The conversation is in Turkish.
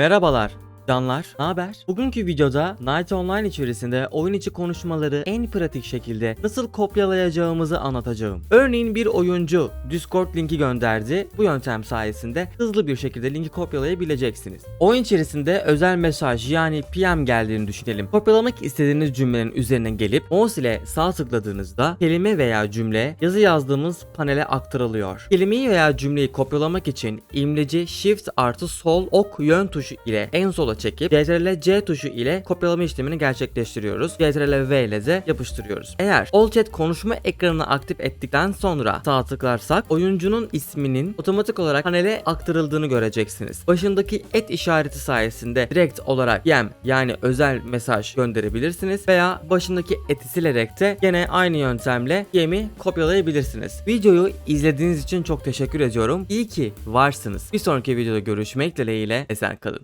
Merhabalar. Canlar, ne haber? Bugünkü videoda Night Online içerisinde oyun içi konuşmaları en pratik şekilde nasıl kopyalayacağımızı anlatacağım. Örneğin bir oyuncu Discord linki gönderdi. Bu yöntem sayesinde hızlı bir şekilde linki kopyalayabileceksiniz. Oyun içerisinde özel mesaj yani PM geldiğini düşünelim. Kopyalamak istediğiniz cümlenin üzerine gelip mouse ile sağ tıkladığınızda kelime veya cümle yazı yazdığımız panele aktarılıyor. Kelimeyi veya cümleyi kopyalamak için imleci Shift artı sol ok yön tuşu ile en sola çekip Ctrl C tuşu ile kopyalama işlemini gerçekleştiriyoruz. Ctrl V ile de yapıştırıyoruz. Eğer All Chat konuşma ekranını aktif ettikten sonra sağ tıklarsak oyuncunun isminin otomatik olarak panele aktarıldığını göreceksiniz. Başındaki et işareti sayesinde direkt olarak yem yani özel mesaj gönderebilirsiniz veya başındaki eti silerek de gene aynı yöntemle yemi kopyalayabilirsiniz. Videoyu izlediğiniz için çok teşekkür ediyorum. İyi ki varsınız. Bir sonraki videoda görüşmek dileğiyle esen kalın.